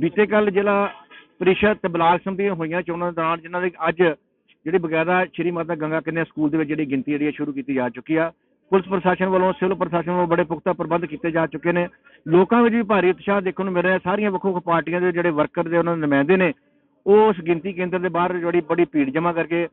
ਬੀਤੇ ਕੱਲ ਜ਼ਿਲ੍ਹਾ ਪ੍ਰੀਸ਼ਦ ਤੇ ਬਲਾਕ ਸੰਮਤੀਆਂ ਹੋਈਆਂ ਚੋਣਾਂ ਦੌਰਾਨ ਜਿਨ੍ਹਾਂ ਦੇ ਅੱਜ ਜਿਹੜੀ ਬਕਾਇਦਾ ਸ਼੍ਰੀ ਮਾਤਾ ਗੰਗਾ ਕੰਨਿਆ ਸਕੂਲ ਦੇ ਵਿੱਚ ਜਿਹੜੀ ਗਿਣਤੀ ਜਿਹੜੀ ਹੈ ਸ਼ੁਰੂ ਕੀਤੀ ਜਾ ਚੁੱਕੀ ਆ। ਪੁਲਿਸ ਪ੍ਰਸ਼ਾਸਨ ਵੱਲੋਂ, ਸਿਵਲ ਪ੍ਰਸ਼ਾਸਨ ਵੱਲੋਂ ਬੜੇ ਪੁਖਤਾ ਪ੍ਰਬੰਧ ਕੀਤੇ ਜਾ ਚੁੱਕੇ ਨੇ। ਲੋਕਾਂ ਵਿੱਚ ਵੀ ਭਾਰੀ ਉਤਸ਼ਾਹ ਦੇਖਣ ਨੂੰ ਮਿਲ ਰਿਹਾ ਸਾਰੀਆਂ ਵੱਖੋ ਵੱਖ ਪਾਰਟੀਆਂ ਦੇ ਜਿਹੜੇ ਵਰਕਰ ਦੇ ਉਹਨਾਂ ਦੇ ਨੁਮਾਇੰਦੇ ਨੇ, ਉਹ ਉਸ ਗਿਣਤੀ ਕੇਂਦਰ ਦੇ ਬਾਹਰ ਜਿਹੜੀ ਬੜੀ ਭੀੜ ਜਮ੍ਹਾਂ ਕਰਕੇ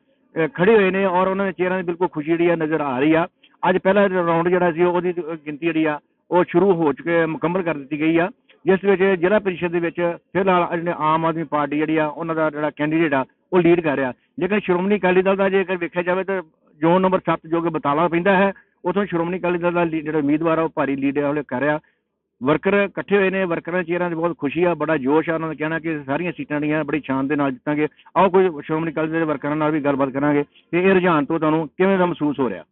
ਖੜੇ ਹੋਏ ਨੇ ਔਰ ਉਹਨਾਂ ਦੇ ਚਿਹਰਿਆਂ 'ਤੇ ਬਿਲਕੁਲ ਖੁਸ਼ੀ ਜਿਹੜੀ ਆ ਨਜ਼ਰ ਆ ਰਹੀ ਆ। ਅੱਜ ਪਹਿਲਾ ਰਾਉਂਡ ਜਿਹੜਾ ਸੀ, ਉਹਦੀ ਗਿਣਤੀ ਜਿਹੜੀ ਆ, ਉਹ ਸ਼ੁਰੂ ਹੋ ਚੁੱਕੇ, ਮੁਕੰਮਲ ਕਰ ਦਿੱਤੀ ਗਈ ਆ। ਜਿਸ ਵਿੱਚ ਜ਼ਿਲ੍ਹਾ ਪ੍ਰੀਸ਼ਦ ਦੇ ਵਿੱਚ ਫਿਲਹਾਲ ਜਿਹੜੇ ਆਮ ਆਦਮੀ ਪਾਰਟੀ ਜਿਹੜੀ ਆ, ਉਹਨਾਂ ਦਾ ਜਿਹੜਾ ਕੈਂਡੀਡੇਟ ਆ, ਉਹ ਲੀਡ ਕਰ ਰਿਹਾ। ਲੇਕਿਨ ਸ਼੍ਰੋਮਣੀ ਅਕਾਲੀ ਦਲ ਦਾ ਜੇਕਰ ਵੇਖਿਆ ਜਾਵੇ ਤਾਂ ਜ਼ੋਨ ਨੰਬਰ 7 ਜੋ ਕਿ ਬਤਾਲਾ ਪੈਂਦਾ ਹੈ, ਉਥੋਂ ਸ਼੍ਰੋਮਣੀ ਅਕਾਲੀ ਦਲ ਦਾ ਲੀ- ਜਿਹੜਾ ਉਮੀਦਵਾਰ ਆ, ਉਹ ਭਾਰੀ ਲੀਡ ਵਾਲੇ ਕਰ ਰਿਹਾ। ਵਰਕਰ ਇਕੱਠੇ ਹੋਏ ਨੇ, ਵਰਕਰਾਂ ਦੇ ਚਿਹਰਿਆਂ 'ਤੇ ਬਹੁਤ ਖੁਸ਼ੀ ਆ, ਬੜਾ ਜੋਸ਼ ਆ, ਉਹਨਾਂ ਦਾ ਕਹਿਣਾ ਕਿ ਸਾਰੀਆਂ ਸੀਟਾਂ ਜਿਹੜੀਆਂ ਬੜੀ ਸ਼ਾਨ ਦੇ ਨਾਲ ਜਿੱਤਾਂਗੇ। ਆਓ ਕੋਈ ਸ਼੍ਰੋਮਣੀ ਅਕਾਲੀ ਦਲ ਦੇ ਵਰਕਰਾਂ ਨਾਲ ਵੀ ਗੱਲਬਾਤ ਕਰਾਂਗੇ। ਕਿ ਇਹ ਰੁਝਾਨ ਤੋਂ ਤੁਹਾਨੂੰ ਕਿਵੇਂ ਦਾ ਮਹਿਸੂਸ ਹੋ ਰਿਹਾ?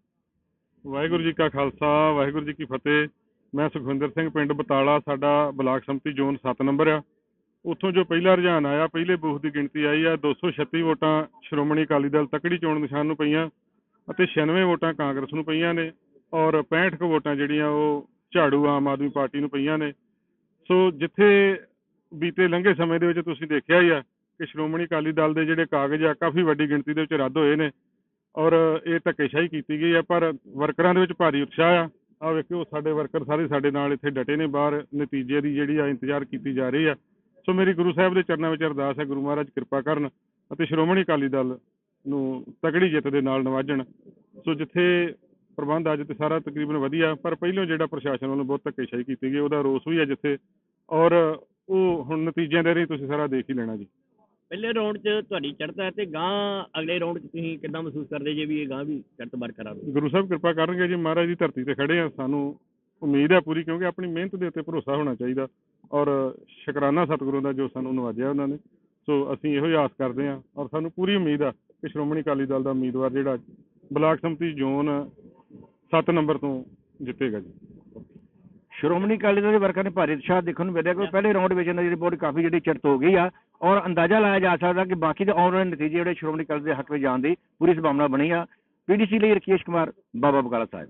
ਵਾਹਿਗੁਰੂ ਜੀ ਕਾ ਖਾਲਸਾ, ਵਾਹਿਗੁਰੂ ਜੀ ਕੀ ਫਤਿਹ। ਮੈਂ ਸੁਖਵਿੰਦਰ ਸਿੰਘ, ਪਿੰਡ ਬਤਾਲਾ, ਸਾਡਾ ਬਲਾਕ ਸੰਮਤੀ ਜ਼ੋਨ 7 ਨੰਬਰ ਆ। ਉੱਥੋਂ ਜੋ ਪਹਿਲਾ ਰੁਝਾਨ ਆਇਆ, ਪਹਿਲੇ ਬੂਥ ਦੀ ਗਿਣਤੀ ਆਈ ਆ 236 ਵੋਟਾਂ ਸ਼੍ਰੋਮਣੀ ਅਕਾਲੀ ਦਲ ਤਕੜੀ ਚੋਣ ਨਿਸ਼ਾਨ ਨੂੰ ਪਈਆਂ ਅਤੇ 96 ਵੋਟਾਂ ਕਾਂਗਰਸ ਨੂੰ ਪਈਆਂ ਨੇ ਔਰ 65 ਕੁ ਵੋਟਾਂ ਜਿਹੜੀਆਂ ਉਹ ਝਾੜੂ ਆਮ ਆਦਮੀ ਪਾਰਟੀ ਨੂੰ ਪਈਆਂ ਨੇ। ਸੋ ਜਿੱਥੇ ਬੀਤੇ ਲੰਘੇ ਸਮੇਂ ਦੇ ਵਿੱਚ ਤੁਸੀਂ ਦੇਖਿਆ ਹੀ ਆ ਕਿ ਸ਼੍ਰੋਮਣੀ ਅਕਾਲੀ ਦਲ ਦੇ ਜਿਹੜੇ ਕਾਗਜ਼ ਆ, ਕਾਫੀ ਵੱਡੀ ਗਿਣਤੀ ਦੇ ਵਿੱਚ ਰੱਦ ਹੋਏ ਨੇ ਔਰ ਇਹ ਧੱਕੇਸ਼ਾਹੀ ਕੀਤੀ ਗਈ ਆ, ਪਰ ਵਰਕਰਾਂ ਦੇ ਵਿੱਚ ਭਾਰੀ ਉਤਸ਼ਾਹ ਆ। ਆ ਵੇਖਿਓ, ਸਾਡੇ ਵਰਕਰ ਸਾਰੇ ਸਾਡੇ ਨਾਲ ਇੱਥੇ ਡਟੇ ਨੇ ਬਾਹਰ, ਨਤੀਜੇ ਦੀ ਜਿਹੜੀ ਆ ਇੰਤਜ਼ਾਰ ਕੀਤੀ ਜਾ ਰਹੀ ਆ। ਸੋ ਮੇਰੀ ਗੁਰੂ ਸਾਹਿਬ ਦੇ ਚਰਨਾਂ ਵਿੱਚ ਅਰਦਾਸ ਹੈ ਗੁਰੂ ਮਹਾਰਾਜ ਕਿਰਪਾ ਕਰਨ ਅਤੇ ਸ਼੍ਰੋਮਣੀ ਅਕਾਲੀ ਦਲ ਨੂੰ ਤਕੜੀ ਜਿੱਤ ਦੇ ਨਾਲ ਨਵਾਜਣ। ਸੋ ਜਿੱਥੇ ਪ੍ਰਬੰਧ ਅੱਜ ਤੇ ਸਾਰਾ ਤਕਰੀਬਨ ਵਧੀਆ, ਪਰ ਪਹਿਲਾਂ ਜਿਹੜਾ ਪ੍ਰਸ਼ਾਸਨ ਵੱਲੋਂ ਬਹੁਤ ਧੱਕੇਸ਼ਾਹੀ ਕੀਤੀ ਗਈ, ਉਹਦਾ ਰੋਸ ਵੀ ਹੈ ਜਿੱਥੇ। ਔਰ ਉਹ ਹੁਣ ਨਤੀਜਿਆਂ ਦੇ ਰਹੀ ਤੁਸੀਂ ਸਾਰਾ ਦੇਖ ਹੀ ਲੈਣਾ ਜੀ। ਪਹਿਲੇ ਰਾਉਂਡ 'ਚ ਤੁਹਾਡੀ ਚੜ੍ਹਤ ਹੈ ਤੇ ਗਾਂ ਅਗਲੇ ਰਾਉਂਡ 'ਚ ਤੁਸੀਂ ਕਿੱਦਾਂ ਮਹਿਸੂਸ ਕਰਦੇ ਜੇ ਵੀ ਇਹ ਗਾਂ ਵੀ ਚੜ੍ਹਤ ਬਰਕਰਾਰ ਹੋਵੇ? ਗੁਰੂ ਸਾਹਿਬ ਕਿਰਪਾ ਕਰਨਗੇ ਜੀ ਮਹਾਰਾਜ ਦੀ ਧਰਤੀ ਤੇ ਖੜੇ ਆ ਸਾਨੂੰ ਉਮੀਦ ਹੈ ਪੂਰੀ ਕਿਉਂਕਿ ਆਪਣੀ ਮਿਹਨਤ ਦੇ ਉੱਤੇ ਭਰੋਸਾ ਹੋਣਾ ਚਾਹੀਦਾ ਔਰ ਸ਼ੁਕਰਾਨਾ ਸਤਿਗੁਰੂ ਦਾ ਜੋ ਸਾਨੂੰ ਨਵਾਜਿਆ ਉਹਨਾਂ ਨੇ। ਸੋ ਅਸੀਂ ਇਹੋ ਹੀ ਆਸ ਕਰਦੇ ਹਾਂ ਔਰ ਸਾਨੂੰ ਪੂਰੀ ਉਮੀਦ ਆ ਕਿ ਸ਼੍ਰੋਮਣੀ ਅਕਾਲੀ ਦਲ ਦਾ ਉਮੀਦਵਾਰ ਜਿਹੜਾ ਬਲਾਕ ਸੰਮਤੀ ਜ਼ੋਨ 7 ਨੰਬਰ ਤੋਂ ਜਿੱਤੇਗਾ ਜੀ। ਸ਼੍ਰੋਮਣੀ ਅਕਾਲੀ ਦਲ ਦੇ ਵਰਕਰਾਂ ਨੇ ਭਾਰੀ ਉਤਸ਼ਾਹ ਦੇਖਣ ਨੂੰ ਮਿਲਿਆ ਕਿ ਪਹਿਲੇ ਰਾਉਂਡ ਵਿੱਚ ਇਹਨਾਂ ਦੀ ਰਿਪੋਰਟ ਕਾਫੀ ਜਿਹੜੀ ਚੜਤ ਹੋ ਗਈ ਆ ਔਰ ਅੰਦਾਜ਼ਾ ਲਾਇਆ ਜਾ ਸਕਦਾ ਕਿ ਬਾਕੀ ਦੇ ਆਉਣ ਵਾਲੇ ਨਤੀਜੇ ਜਿਹੜੇ ਸ਼੍ਰੋਮਣੀ ਅਕਾਲੀ ਦੇ ਹੱਕ ਵਿੱਚ ਜਾਣ ਦੀ ਪੂਰੀ ਸੰਭਾਵਨਾ ਬਣੀ ਆ। ਪੀਡੀਸੀ ਲਈ ਰਕੇਸ਼ ਕੁਮਾਰ, ਬਾਬਾ ਬਕਾਲਾ ਸਾਹਿਬ।